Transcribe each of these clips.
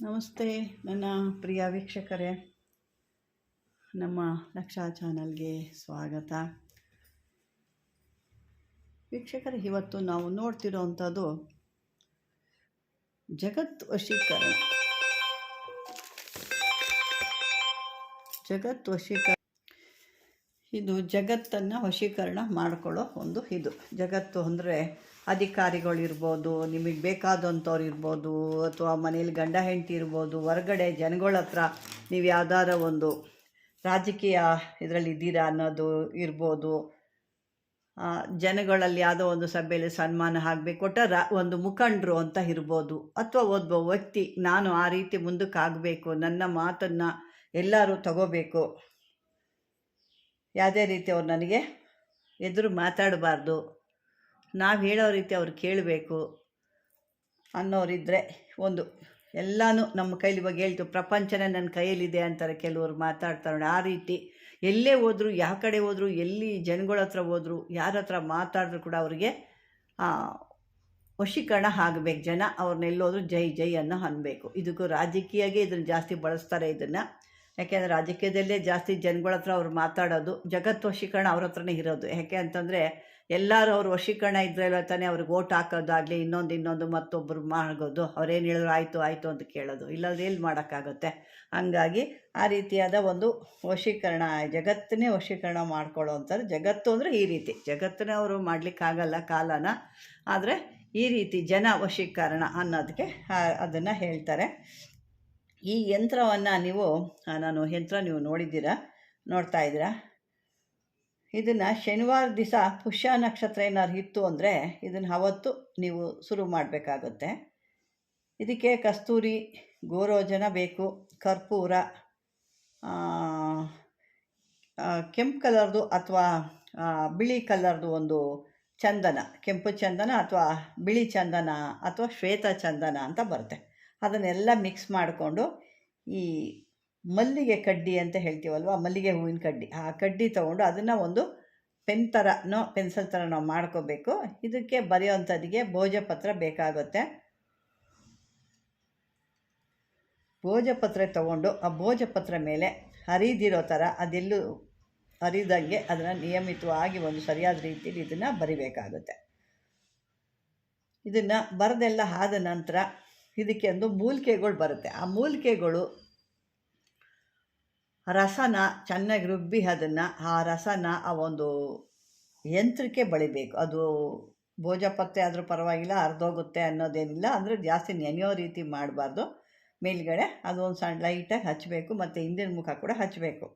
ನಮಸ್ತೆ, ನನ್ನ ಪ್ರಿಯ ವೀಕ್ಷಕರೇ. ನಮ್ಮ ಲಕ್ಷಾ ಚಾನಲ್ಗೆ ಸ್ವಾಗತ. ವೀಕ್ಷಕರೇ, ಇವತ್ತು ನಾವು ನೋಡ್ತಿರೋವಂಥದ್ದು ಜಗತ್ ವಶೀಕರಣ. ಜಗತ್ ವಶೀಕರಣ. ಇದು ಜಗತ್ತನ್ನು ವಶೀಕರಣ ಮಾಡಿಕೊಳ್ಳೋ ಒಂದು ಇದು. ಜಗತ್ತು ಅಂದರೆ ಅಧಿಕಾರಿಗಳಿರ್ಬೋದು, ನಿಮಗೆ ಬೇಕಾದಂಥವ್ರು ಇರ್ಬೋದು, ಅಥವಾ ಮನೇಲಿ ಗಂಡ ಹೆಂಡತಿ ಇರ್ಬೋದು, ಹೊರಗಡೆ ಜನಗಳ ಹತ್ರ ನೀವು ಯಾವ್ದಾರ ಒಂದು ರಾಜಕೀಯ ಇದರಲ್ಲಿ ಇದ್ದೀರಾ ಅನ್ನೋದು ಇರ್ಬೋದು. ಜನಗಳಲ್ಲಿ ಯಾವುದೋ ಒಂದು ಸಭೆಯಲ್ಲಿ ಸನ್ಮಾನ ಆಗಬೇಕು ಒಟ್ಟ ರಾ, ಒಂದು ಮುಖಂಡರು ಅಂತ ಇರ್ಬೋದು. ಅಥವಾ ಒಬ್ಬ ವ್ಯಕ್ತಿ, ನಾನು ಆ ರೀತಿ ಮುಂದಕ್ಕೆ ಆಗಬೇಕು, ನನ್ನ ಮಾತನ್ನು ಎಲ್ಲರೂ ತಗೋಬೇಕು. ಯಾವುದೇ ರೀತಿ ಅವ್ರು ನನಗೆ ಎದುರು ಮಾತಾಡಬಾರ್ದು. ನಾವು ಹೇಳೋ ರೀತಿ ಅವ್ರು ಕೇಳಬೇಕು ಅನ್ನೋರಿದ್ದರೆ ಒಂದು, ಎಲ್ಲನೂ ನಮ್ಮ ಕೈಲಿ ಇವಾಗ ಹೇಳ್ತು, ಪ್ರಪಂಚನೇ ನನ್ನ ಕೈಯಲ್ಲಿದೆ ಅಂತಾರೆ ಕೆಲವರು ಮಾತಾಡ್ತಾರೆ ಆ ರೀತಿ ಎಲ್ಲೇ ಹೋದರೂ, ಯಾವ ಕಡೆ ಹೋದರೂ, ಎಲ್ಲಿ ಜನಗಳ ಹತ್ರ ಹೋದರೂ, ಯಾರ ಹತ್ರ ಮಾತಾಡಿದ್ರು ಕೂಡ ಅವರಿಗೆ ವಶೀಕರಣ ಆಗಬೇಕು. ಜನ ಅವ್ರನ್ನೆಲ್ಲೋದ್ರು ಜೈ ಜೈ ಅನ್ನೋ ಅನ್ಬೇಕು. ಇದಕ್ಕೂ ರಾಜಕೀಯಗೆ ಇದನ್ನು ಜಾಸ್ತಿ ಬಳಸ್ತಾರೆ ಇದನ್ನು. ಯಾಕೆಂದರೆ ರಾಜಕೀಯದಲ್ಲೇ ಜಾಸ್ತಿ ಜನಗಳ ಹತ್ರ ಅವ್ರು ಮಾತಾಡೋದು ಜಗತ್ತು ವಶೀಕರಣ ಅವ್ರ ಹತ್ರನೇ ಇರೋದು. ಯಾಕೆ ಅಂತಂದರೆ ಎಲ್ಲರೂ ಅವ್ರ ವಶೀಕರಣ ಇದ್ರಲ್ಲ ತಾನೇ ಅವ್ರಿಗೆ ಓಟ್ ಹಾಕೋದಾಗಲಿ, ಇನ್ನೊಂದು ಇನ್ನೊಂದು ಮತ್ತೊಬ್ಬರು ಮಾಡೋದು ಅವ್ರೇನು ಹೇಳಿದ್ರು ಆಯಿತು ಆಯಿತು ಅಂತ ಕೇಳೋದು. ಇಲ್ಲಾಂದ್ರೆ ಎಲ್ಲಿ ಮಾಡೋಕ್ಕಾಗುತ್ತೆ? ಹಂಗಾಗಿ ಆ ರೀತಿಯಾದ ಒಂದು ವಶೀಕರಣ, ಜಗತ್ತನ್ನೇ ವಶೀಕರಣ ಮಾಡ್ಕೊಳ್ಳೋ ಅಂತಾರೆ ಜಗತ್ತು ಅಂದರೆ ಈ ರೀತಿ. ಜಗತ್ತನ್ನೇ ಅವರು ಮಾಡಲಿಕ್ಕಾಗಲ್ಲ ಕಾಲನ. ಆದರೆ ಈ ರೀತಿ ಜನ ವಶೀಕರಣ ಅನ್ನೋದಕ್ಕೆ ಅದನ್ನು ಹೇಳ್ತಾರೆ. ಈ ಯಂತ್ರವನ್ನು ನೀವು ನಾನು ಯಂತ್ರ ನೀವು ನೋಡಿದ್ದೀರಾ? ನೋಡ್ತಾ ಇದ್ದೀರಾ? ಇದನ್ನು ಶನಿವಾರ ದಿವಸ ಪುಷ್ಯ ನಕ್ಷತ್ರ ಏನಾದ್ರು ಇತ್ತು ಅಂದರೆ ಇದನ್ನು ಅವತ್ತು ನೀವು ಶುರು ಮಾಡಬೇಕಾಗುತ್ತೆ. ಇದಕ್ಕೆ ಕಸ್ತೂರಿ, ಗೋರೋಜನ ಬೇಕು, ಕರ್ಪೂರ ಕೆಂಪು ಕಲರ್ದು ಅಥವಾ ಬಿಳಿ ಕಲರ್ದು ಒಂದು ಚಂದನ, ಕೆಂಪು ಚಂದನ ಅಥವಾ ಬಿಳಿ ಚಂದನ ಅಥವಾ ಶ್ವೇತ ಚಂದನ ಅಂತ ಬರುತ್ತೆ. ಅದನ್ನೆಲ್ಲ ಮಿಕ್ಸ್ ಮಾಡಿಕೊಂಡು ಈ ಮಲ್ಲಿಗೆ ಕಡ್ಡಿ ಅಂತ ಹೇಳ್ತೀವಲ್ವ? ಮಲ್ಲಿಗೆ ಹೂವಿನ ಕಡ್ಡಿ. ಆ ಕಡ್ಡಿ ತೊಗೊಂಡು ಅದನ್ನು ಒಂದು ಪೆನ್ ಥರನೋ ಪೆನ್ಸಿಲ್ ಥರ ನಾವು ಮಾಡ್ಕೋಬೇಕು. ಇದಕ್ಕೆ ಬರೆಯೋವಂಥದ್ದಿಗೆ ಭೋಜಪತ್ರ ಬೇಕಾಗುತ್ತೆ. ಭೋಜಪತ್ರ ತಗೊಂಡು ಆ ಭೋಜಪತ್ರ ಮೇಲೆ ಹರಿದಿರೋ ಥರ ಅದೆಲ್ಲೂ ಹರಿದಂಗೆ ಅದನ್ನು ನಿಯಮಿತವಾಗಿ ಒಂದು ಸರಿಯಾದ ರೀತಿಯಲ್ಲಿ ಇದನ್ನು ಬರಿಬೇಕಾಗುತ್ತೆ. ಇದನ್ನು ಬರೆದೆಲ್ಲ ಆದ ನಂತರ ಇದಕ್ಕೆ ಒಂದು ಮೂಲಿಕೆಗಳು ಬರುತ್ತೆ. ಆ ಮೂಲಿಕೆಗಳು ರಸನ ಚೆನ್ನಾಗಿ ರುಬ್ಬಿ ಅದನ್ನು ಆ ರಸನ ಆ ಒಂದು ಯಂತ್ರಕ್ಕೆ ಬಳಿಬೇಕು. ಅದು ಭೋಜಪತ್ತೆ ಆದರೂ ಪರವಾಗಿಲ್ಲ, ಅರ್ಧೋಗುತ್ತೆ ಅನ್ನೋದೇನಿಲ್ಲ. ಅಂದರೆ ಜಾಸ್ತಿ ನೆನೆಯೋ ರೀತಿ ಮಾಡಬಾರ್ದು. ಮೇಲ್ಗಡೆ ಅದು ಒಂದು ಸಣ್ಣ ಲೈಟಾಗಿ ಹಚ್ಚಬೇಕು ಮತ್ತು ಹಿಂದಿನ ಮುಖ ಕೂಡ ಹಚ್ಚಬೇಕು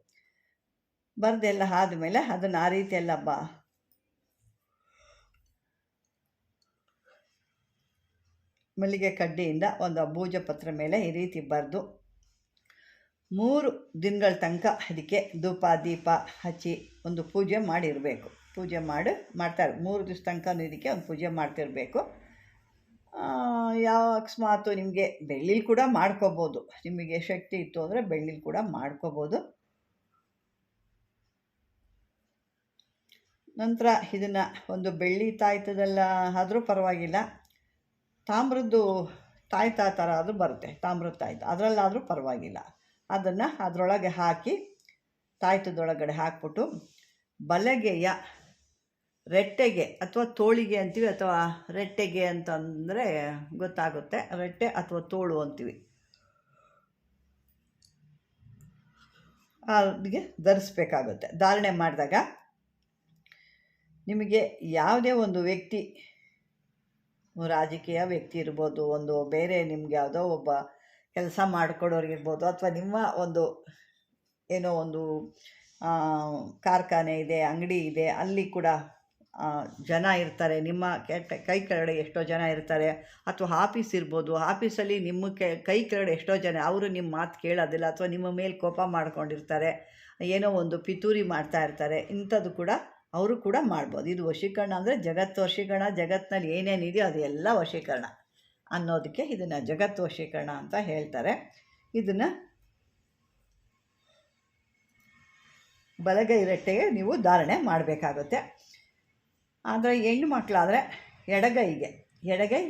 ಬರೆದೆಲ್ಲ ಆದಮೇಲೆ ಅದನ್ನು ಆ ರೀತಿ ಎಲ್ಲ ಬಾ. ಮಲ್ಲಿಗೆ ಕಡ್ಡಿಯಿಂದ ಒಂದು ಬೂಜ ಪತ್ರ ಮೇಲೆ ಈ ರೀತಿ ಬರೆದು ಮೂರು ದಿನಗಳ ತನಕ ಅದಕ್ಕೆ ಧೂಪ, ದೀಪ ಹಚ್ಚಿ ಒಂದು ಪೂಜೆ ಮಾಡಿರಬೇಕು. ಪೂಜೆ ಮಾಡಿ, ಮಾಡ್ತಾರೆ. ಮೂರು ದಿವಸ ತನಕ ಇದಕ್ಕೆ ಒಂದು ಪೂಜೆ ಮಾಡ್ತಿರಬೇಕು. ಯಾವ ಅಕಸ್ಮಾತು ನಿಮಗೆ ಬೆಳ್ಳಿಲಿ ಕೂಡ ಮಾಡ್ಕೋಬೋದು. ನಿಮಗೆ ಶಕ್ತಿ ಇತ್ತು ಅಂದರೆ ಬೆಳ್ಳಿಲಿ ಕೂಡ ಮಾಡ್ಕೋಬೋದು. ನಂತರ ಇದನ್ನು ಒಂದು ಬೆಳ್ಳಿ ತಾಯ್ತದೆಲ್ಲ ಆದರೂ ಪರವಾಗಿಲ್ಲ. ತಾಮ್ರದ್ದು ತಾಯ್ತ ಥರ ಆದರೂ ಬರುತ್ತೆ. ತಾಮ್ರದ ತಾಯ್ತ. ಅದರಲ್ಲಾದರೂ ಪರವಾಗಿಲ್ಲ. ಅದನ್ನು ಅದರೊಳಗೆ ಹಾಕಿ ತಾಯ್ತದೊಳಗಡೆ ಹಾಕ್ಬಿಟ್ಟು ಬಲಗೆಯ ರೆಟ್ಟೆಗೆ ಅಥವಾ ತೋಳಿಗೆ ಅಂತೀವಿ ಅಥವಾ ರೆಟ್ಟೆಗೆ ಅಂತಂದರೆ ಗೊತ್ತಾಗುತ್ತೆ. ರೆಟ್ಟೆ ಅಥವಾ ತೋಳು ಅಂತೀವಿ. ಅದಕ್ಕೆ ಧರಿಸ್ಬೇಕಾಗುತ್ತೆ. ಧಾರಣೆ ಮಾಡಿದಾಗ ನಿಮಗೆ ಯಾವುದೇ ಒಂದು ವ್ಯಕ್ತಿ, ರಾಜಕೀಯ ವ್ಯಕ್ತಿ ಇರ್ಬೋದು, ಒಂದು ಬೇರೆ ನಿಮ್ಗೆ ಯಾವುದೋ ಒಬ್ಬ ಕೆಲಸ ಮಾಡಿಕೊಡೋರಿಗಿರ್ಬೋದು ಅಥವಾ ನಿಮ್ಮ ಒಂದು ಏನೋ ಒಂದು ಕಾರ್ಖಾನೆ ಇದೆ, ಅಂಗಡಿ ಇದೆ, ಅಲ್ಲಿ ಕೂಡ ಜನ ಇರ್ತಾರೆ. ನಿಮ್ಮ ಕೈ ಕೆಳಗಡೆ ಎಷ್ಟೋ ಜನ ಇರ್ತಾರೆ. ಅಥವಾ ಆಫೀಸ್ ಇರ್ಬೋದು. ಆಫೀಸಲ್ಲಿ ನಿಮ್ಮ ಕೆ ಕೆಳಗಡೆ ಎಷ್ಟೋ ಜನ, ಅವರು ನಿಮ್ಮ ಮಾತು ಕೇಳೋದಿಲ್ಲ ಅಥವಾ ನಿಮ್ಮ ಮೇಲೆ ಕೋಪ ಮಾಡ್ಕೊಂಡಿರ್ತಾರೆ. ಏನೋ ಒಂದು ಪಿತೂರಿ ಮಾಡ್ತಾ ಇರ್ತಾರೆ. ಇಂಥದ್ದು ಕೂಡ ಅವರು ಕೂಡ ಮಾಡ್ಬೋದು. ಇದು ವಶೀಕರಣ ಅಂದರೆ ಜಗತ್ತು ವಶೀಕರಣ. ಜಗತ್ತಿನಲ್ಲಿ ಏನೇನಿದೆಯೋ ಅದು ಎಲ್ಲ ವಶೀಕರಣ. ಅನ್ನೋದಕ್ಕೆ ಇದನ್ನು ಜಗತ್ತು ವಶೀಕರಣ ಅಂತ ಹೇಳ್ತಾರೆ. ಇದನ್ನು ಬಲಗೈ ರೆಟ್ಟೆಗೆ ನೀವು ಧಾರಣೆ ಮಾಡಬೇಕಾಗುತ್ತೆ. ಆದರೆ ಹೆಣ್ಣು ಮಕ್ಕಳಾದರೆ ಎಡಗೈಗೆ, ಎಡಗೈ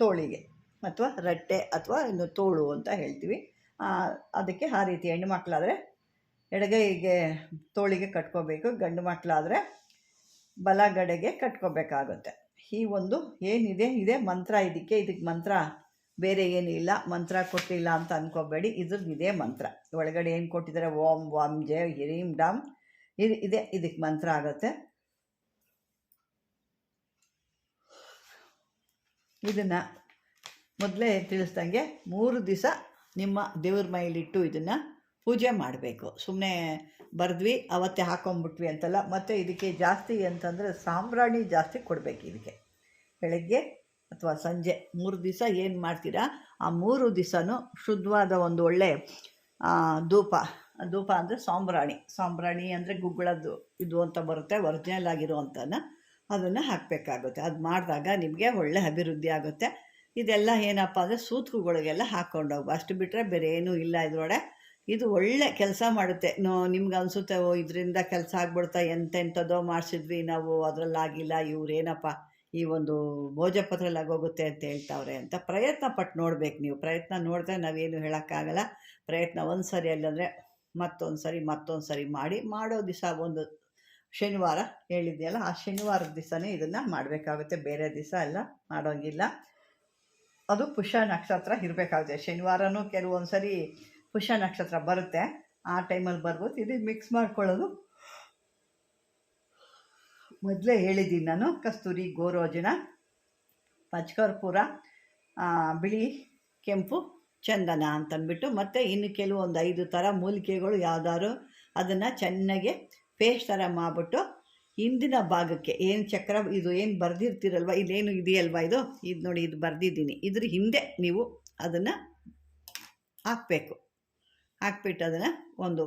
ತೋಳಿಗೆ ಅಥವಾ ರಟ್ಟೆ ಅಥವಾ ಇನ್ನು ತೋಳು ಅಂತ ಹೇಳ್ತೀವಿ. ಅದಕ್ಕೆ ಆ ರೀತಿ ಹೆಣ್ಣು ಮಕ್ಕಳಾದರೆ ಎಡಗೈಗೆ ತೋಳಿಗೆ ಕಟ್ಕೋಬೇಕು, ಗಂಡು ಮಕ್ಕಳಾದರೆ ಬಲಗಡೆಗೆ ಕಟ್ಕೋಬೇಕಾಗುತ್ತೆ. ಈ ಒಂದು ಏನಿದೆ, ಇದೆ ಮಂತ್ರ. ಇದಕ್ಕೆ ಇದಕ್ಕೆ ಮಂತ್ರ. ಬೇರೆ ಏನೂ ಇಲ್ಲ ಮಂತ್ರ ಕೊಟ್ಟಿಲ್ಲ ಅಂತ ಅಂದ್ಕೋಬೇಡಿ ಇದ್ರದ್ದು ಇದೇ ಮಂತ್ರ. ಒಳಗಡೆ ಏನು ಕೊಟ್ಟಿದ್ದಾರೆ? ಓಂ ವಾಮ್ ಜೆ ಹಿರೀಂ ಡಾಮ್ ಇದು ಇದೆ. ಇದಕ್ಕೆ ಮಂತ್ರ ಆಗುತ್ತೆ. ಇದನ್ನು ಮೊದಲೇ ತಿಳಿಸ್ದಂಗೆ ಮೂರು ದಿವಸ ನಿಮ್ಮ ದೇವ್ರ ಮೈಲಿಟ್ಟು ಇದನ್ನು ಪೂಜೆ ಮಾಡಬೇಕು. ಸುಮ್ಮನೆ ಬರೆದ್ವಿ, ಅವತ್ತೇ ಹಾಕೊಂಬಿಟ್ವಿ ಅಂತಲ್ಲ. ಮತ್ತು ಇದಕ್ಕೆ ಜಾಸ್ತಿ ಅಂತಂದರೆ ಸಾಂಬ್ರಾಣಿ ಜಾಸ್ತಿ ಕೊಡಬೇಕು ಇದಕ್ಕೆ. ಬೆಳಗ್ಗೆ ಅಥವಾ ಸಂಜೆ ಮೂರು ದಿವಸ ಏನು ಮಾಡ್ತೀರಾ? ಆ ಮೂರು ದಿವಸನೂ ಶುದ್ಧವಾದ ಒಂದು ಒಳ್ಳೆ ಧೂಪ ಧೂಪ ಅಂದರೆ ಸಾಂಬ್ರಾಣಿ. ಸಾಂಬ್ರಾಣಿ ಅಂದರೆ ಗುಗ್ಗಳದ್ದು ಇದು ಅಂತ ಬರುತ್ತೆ, ಒರಿಜಿನಲ್ ಆಗಿರುವಂಥನ ಅದನ್ನು ಹಾಕಬೇಕಾಗುತ್ತೆ. ಅದು ಮಾಡಿದಾಗ ನಿಮಗೆ ಒಳ್ಳೆ ಅಭಿವೃದ್ಧಿ ಆಗುತ್ತೆ. ಇದೆಲ್ಲ ಏನಪ್ಪ ಅಂದರೆ ಸೂತ್ಕುಗಳಿಗೆಲ್ಲ ಹಾಕ್ಕೊಂಡು ಅಷ್ಟು ಬಿಟ್ಟರೆ ಬೇರೆ ಏನೂ ಇಲ್ಲ ಇದರೊಳಗೆ. ಇದು ಒಳ್ಳೆ ಕೆಲಸ ಮಾಡುತ್ತೆ. ನಿಮ್ಗೆ ಅನಿಸುತ್ತೆ, ಓ, ಇದರಿಂದ ಕೆಲಸ ಆಗ್ಬಿಡ್ತಾ ಎಂತೆಂಥದ್ದೋ ಮಾಡಿಸಿದ್ವಿ ನಾವು, ಅದರಲ್ಲಾಗಿಲ್ಲ, ಇವ್ರೇನಪ್ಪ ಈ ಒಂದು ಭೋಜಪತ್ರಲ್ಲಿ ಆಗೋಗುತ್ತೆ ಅಂತ ಹೇಳ್ತಾವ್ರೆ ಅಂತ ಪ್ರಯತ್ನ ಪಟ್ಟು ನೋಡ್ಬೇಕು ನೀವು. ಪ್ರಯತ್ನ ನೋಡಿದ್ರೆ ನಾವೇನು ಹೇಳೋಕ್ಕಾಗಲ್ಲ. ಪ್ರಯತ್ನ ಒಂದು ಸರಿ ಅಲ್ಲಂದರೆ ಮತ್ತೊಂದು ಸರಿ ಮತ್ತೊಂದು ಸರಿ ಮಾಡಿ, ಮಾಡೋ ದಿವಸ ಒಂದು ಶನಿವಾರ ಹೇಳಿದೆಯಲ್ಲ, ಆ ಶನಿವಾರದ ದಿವಸನೇ ಇದನ್ನು ಮಾಡಬೇಕಾಗುತ್ತೆ. ಬೇರೆ ದಿವಸ ಎಲ್ಲ ಮಾಡೋಂಗಿಲ್ಲ. ಅದು ಪುಷ್ಯ ನಕ್ಷತ್ರ ಇರಬೇಕಾಗುತ್ತೆ. ಶನಿವಾರನೂ ಕೆಲವೊಂದು ಸರಿ ಪುಷ್ಯ ನಕ್ಷತ್ರ ಬರುತ್ತೆ. ಆ ಟೈಮಲ್ಲಿ ಬರ್ಬೋದು. ಇದು ಮಿಕ್ಸ್ ಮಾಡ್ಕೊಳ್ಳೋದು ಮೊದಲೇ ಹೇಳಿದ್ದೀನಿ ನಾನು, ಕಸ್ತೂರಿ ಗೋರೋಜನ ಪಚ್ಕರ್ಪೂರ ಬಿಳಿ ಕೆಂಪು ಚಂದನ ಅಂತಂದ್ಬಿಟ್ಟು, ಮತ್ತು ಇನ್ನು ಕೆಲವೊಂದು ಐದು ಥರ ಮೂಲಿಕೆಗಳು ಯಾವ್ದಾದ್ರು ಅದನ್ನು ಚೆನ್ನಾಗಿ ಪೇಸ್ಟ್ ಥರ ಮಾಡಿಬಿಟ್ಟು ಹಿಂದಿನ ಭಾಗಕ್ಕೆ ಏನು ಚಕ್ರ, ಇದು ಏನು ಬರೆದಿರ್ತೀರಲ್ವ ಇದೇನು ಇದೆಯಲ್ವ ಇದು? ಇದು ನೋಡಿ, ಇದು ಬರೆದಿದ್ದೀನಿ. ಇದ್ರ ಹಿಂದೆ ನೀವು ಅದನ್ನು ಹಾಕಬೇಕು. ಹಾಕ್ಬಿಟ್ಟು ಅದನ್ನು ಒಂದು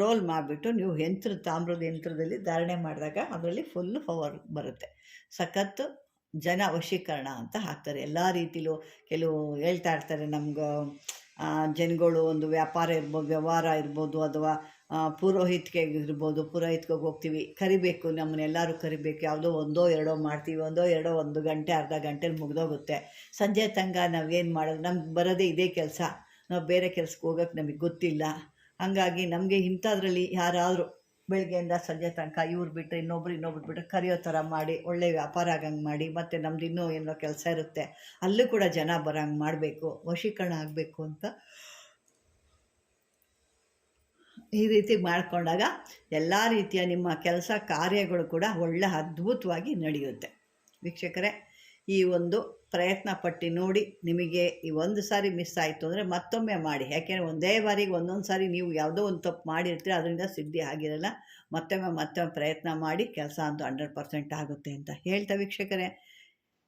ರೋಲ್ ಮಾಡಿಬಿಟ್ಟು ನೀವು ಯಂತ್ರ, ತಾಮ್ರದ ಯಂತ್ರದಲ್ಲಿ ಧಾರಣೆ ಮಾಡಿದಾಗ ಅದರಲ್ಲಿ ಫುಲ್ ಪವರ್ ಬರುತ್ತೆ. ಸಖತ್ತು ಜನ ವಶೀಕರಣ ಅಂತ ಹಾಕ್ತಾರೆ. ಎಲ್ಲ ರೀತಿಲೂ ಕೆಲವು ಹೇಳ್ತಾ ಇರ್ತಾರೆ ನಮ್ಗೆ ಜನಗಳು ಒಂದು ವ್ಯಾಪಾರ ಇರ್ಬೋದು ವ್ಯವಹಾರ ಇರ್ಬೋದು ಅಥವಾ ಪುರೋಹಿತ್ಗೆ ಇರ್ಬೋದು, ಪುರೋಹಿತ್ಗೆ ಹೋಗ್ತೀವಿ, ಕರಿಬೇಕು ನಮ್ಮನ್ನೆಲ್ಲರೂ ಕರಿಬೇಕು, ಯಾವುದೋ ಒಂದೋ ಎರಡೋ ಮಾಡ್ತೀವಿ, ಒಂದೋ ಎರಡೋ ಒಂದು ಗಂಟೆ, ಅರ್ಧ ಗಂಟೆಲಿ ಮುಗ್ದೋಗುತ್ತೆ. ಸಂಜೆ ತನಕ ನಾವೇನು ಮಾಡೋದು, ನಮ್ಗೆ ಬರೋದೇ ಇದೇ ಕೆಲಸ. ನಾವು ಬೇರೆ ಕೆಲಸಕ್ಕೆ ಹೋಗೋಕ್ಕೆ ನಮಗೆ ಗೊತ್ತಿಲ್ಲ. ಹಂಗಾಗಿ ನಮಗೆ ಇಂಥದ್ರಲ್ಲಿ ಯಾರಾದರೂ ಬೆಳಗ್ಗೆಯಿಂದ ಸಂಜೆ ತನಕ ಇವ್ರು ಬಿಟ್ಟರೆ ಇನ್ನೊಬ್ರು ಇನ್ನೊಬ್ರು ಬಿಟ್ಟರೆ ಕರೆಯೋ ಥರ ಮಾಡಿ, ಒಳ್ಳೆ ವ್ಯಾಪಾರ ಆಗಂಗೆ ಮಾಡಿ, ಮತ್ತು ನಮ್ದು ಇನ್ನೂ ಏನೋ ಕೆಲಸ ಇರುತ್ತೆ, ಅಲ್ಲೂ ಕೂಡ ಜನ ಬರೋಂಗೆ ಮಾಡಬೇಕು, ವಶೀಕರಣ ಆಗಬೇಕು ಅಂತ ಈ ರೀತಿ ಮಾಡಿಕೊಂಡಾಗ ಎಲ್ಲ ರೀತಿಯ ನಿಮ್ಮ ಕೆಲಸ ಕಾರ್ಯಗಳು ಕೂಡ ಒಳ್ಳೆ ಅದ್ಭುತವಾಗಿ ನಡೆಯುತ್ತೆ. ವೀಕ್ಷಕರೇ ಈ ಒಂದು ಪ್ರಯತ್ನ ಪಟ್ಟು ನೋಡಿ ನಿಮಗೆ ಈ ಒಂದು ಸಾರಿ ಮಿಸ್ ಆಯಿತು ಅಂದರೆ ಮತ್ತೊಮ್ಮೆ ಮಾಡಿ. ಯಾಕೆಂದರೆ ಒಂದೇ ಬಾರಿಗೆ ಒಂದೊಂದು ಸಾರಿ ನೀವು ಯಾವುದೋ ಒಂದು ತಪ್ಪು ಮಾಡಿರ್ತೀರ, ಅದರಿಂದ ಸಿದ್ಧಿ ಆಗಿರಲ್ಲ. ಮತ್ತೊಮ್ಮೆ ಮತ್ತೊಮ್ಮೆ ಪ್ರಯತ್ನ ಮಾಡಿ ಕೆಲಸ ಅಂತೂ ಹಂಡ್ರೆಡ್ ಪರ್ಸೆಂಟ್ ಆಗುತ್ತೆ ಅಂತ ಹೇಳ್ತಾ ವೀಕ್ಷಕರೇ.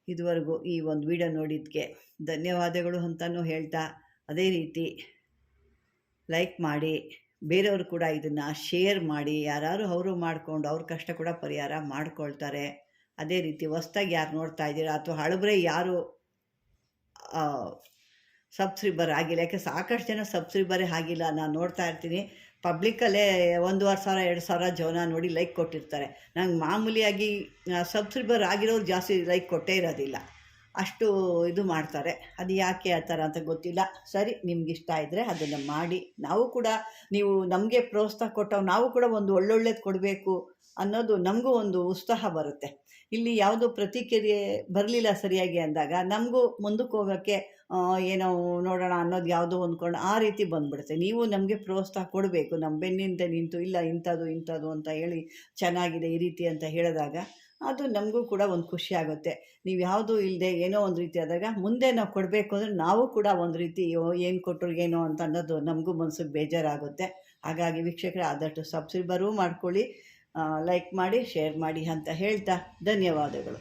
ಇದುವರೆಗೂ ಈ ಒಂದು ವಿಡಿಯೋ ನೋಡಿದ್ದಕ್ಕೆ ಧನ್ಯವಾದಗಳು ಅಂತಲೂ ಹೇಳ್ತಾ. ಅದೇ ರೀತಿ ಲೈಕ್ ಮಾಡಿ, ಬೇರೆಯವರು ಕೂಡ ಇದನ್ನು ಶೇರ್ ಮಾಡಿ ಯಾರು ಅವರು ಮಾಡಿಕೊಂಡು ಅವ್ರ ಕಷ್ಟ ಕೂಡ ಪರಿಹಾರ ಮಾಡ್ಕೊಳ್ತಾರೆ. ಅದೇ ರೀತಿ ಹೊಸ್ದಾಗಿ ಯಾರು ನೋಡ್ತಾ ಇದ್ದೀರಾ ಅಥವಾ ಹಳಬ್ರೆ ಯಾರು ಸಬ್ಸ್ಕ್ರೈಬರ್ ಆಗಿಲ್ಲ. ಯಾಕೆ ಸಾಕಷ್ಟು ಜನ ಸಬ್ಸ್ಕ್ರೈಬರೇ ಆಗಿಲ್ಲ. ನಾನು ನೋಡ್ತಾ ಇರ್ತೀನಿ. ಪಬ್ಲಿಕ್ಕಲ್ಲೇ ಒಂದೂವರೆ ಸಾವಿರ, ಎರಡು ಸಾವಿರ ಜನ ನೋಡಿ ಲೈಕ್ ಕೊಟ್ಟಿರ್ತಾರೆ. ನಂಗೆ ಮಾಮೂಲಿಯಾಗಿ ಸಬ್ಸ್ಕ್ರೈಬರ್ ಆಗಿರೋರು ಜಾಸ್ತಿ ಲೈಕ್ ಕೊಟ್ಟೇ ಇರೋದಿಲ್ಲ. ಅಷ್ಟು ಇದು ಮಾಡ್ತಾರೆ. ಅದು ಯಾಕೆ ಆ ಥರ ಅಂತ ಗೊತ್ತಿಲ್ಲ. ಸರಿ, ನಿಮ್ಗೆ ಇಷ್ಟ ಇದ್ದರೆ ಅದನ್ನು ಮಾಡಿ. ನಾವು ಕೂಡ ನೀವು ನಮಗೆ ಪ್ರೋತ್ಸಾಹ ಕೊಟ್ಟವು ನಾವು ಕೂಡ ಒಂದು ಒಳ್ಳೊಳ್ಳೇದು ಕೊಡಬೇಕು ಅನ್ನೋದು ನಮಗೂ ಒಂದು ಉತ್ಸಾಹ ಬರುತ್ತೆ. ಇಲ್ಲಿ ಯಾವುದೋ ಪ್ರತಿಕ್ರಿಯೆ ಬರಲಿಲ್ಲ ಸರಿಯಾಗಿ ಅಂದಾಗ ನಮಗೂ ಮುಂದಕ್ಕೆ ಹೋಗೋಕ್ಕೆ ಏನೋ ನೋಡೋಣ ಅನ್ನೋದು ಯಾವುದೋ ಅಂದ್ಕೊಂಡು ಆ ರೀತಿ ಬಂದ್ಬಿಡುತ್ತೆ. ನೀವು ನಮಗೆ ಪ್ರೋತ್ಸಾಹ ಕೊಡಬೇಕು. ನಮ್ಮ ಬೆನ್ನಿಂದ ನಿಂತು, ಇಲ್ಲ ಇಂಥದ್ದು ಇಂಥದ್ದು ಅಂತ ಹೇಳಿ ಚೆನ್ನಾಗಿದೆ ಈ ರೀತಿ ಅಂತ ಹೇಳಿದಾಗ ಅದು ನಮಗೂ ಕೂಡ ಒಂದು ಖುಷಿ ಆಗುತ್ತೆ. ನೀವು ಯಾವುದೂ ಇಲ್ಲದೆ ಏನೋ ಒಂದು ರೀತಿ ಆದಾಗ ಮುಂದೆ ನಾವು ಕೊಡಬೇಕು ಅಂದರೆ ನಾವು ಕೂಡ ಒಂದು ರೀತಿ ಏನು ಕೊಟ್ಟರು ಏನೋ ಅಂತ ಅನ್ನೋದು ನಮಗೂ ಮನಸ್ಸಿಗೆ ಬೇಜಾರಾಗುತ್ತೆ. ಹಾಗಾಗಿ ವೀಕ್ಷಕರ ಆದಷ್ಟು ಸಬ್ಸ್ಕ್ರೈಬರೂ ಮಾಡ್ಕೊಳ್ಳಿ ಲೈಕ್ ಮಾಡಿ ಶೇರ್ ಮಾಡಿ ಅಂತ ಹೇಳ್ತಾ ಧನ್ಯವಾದಗಳು.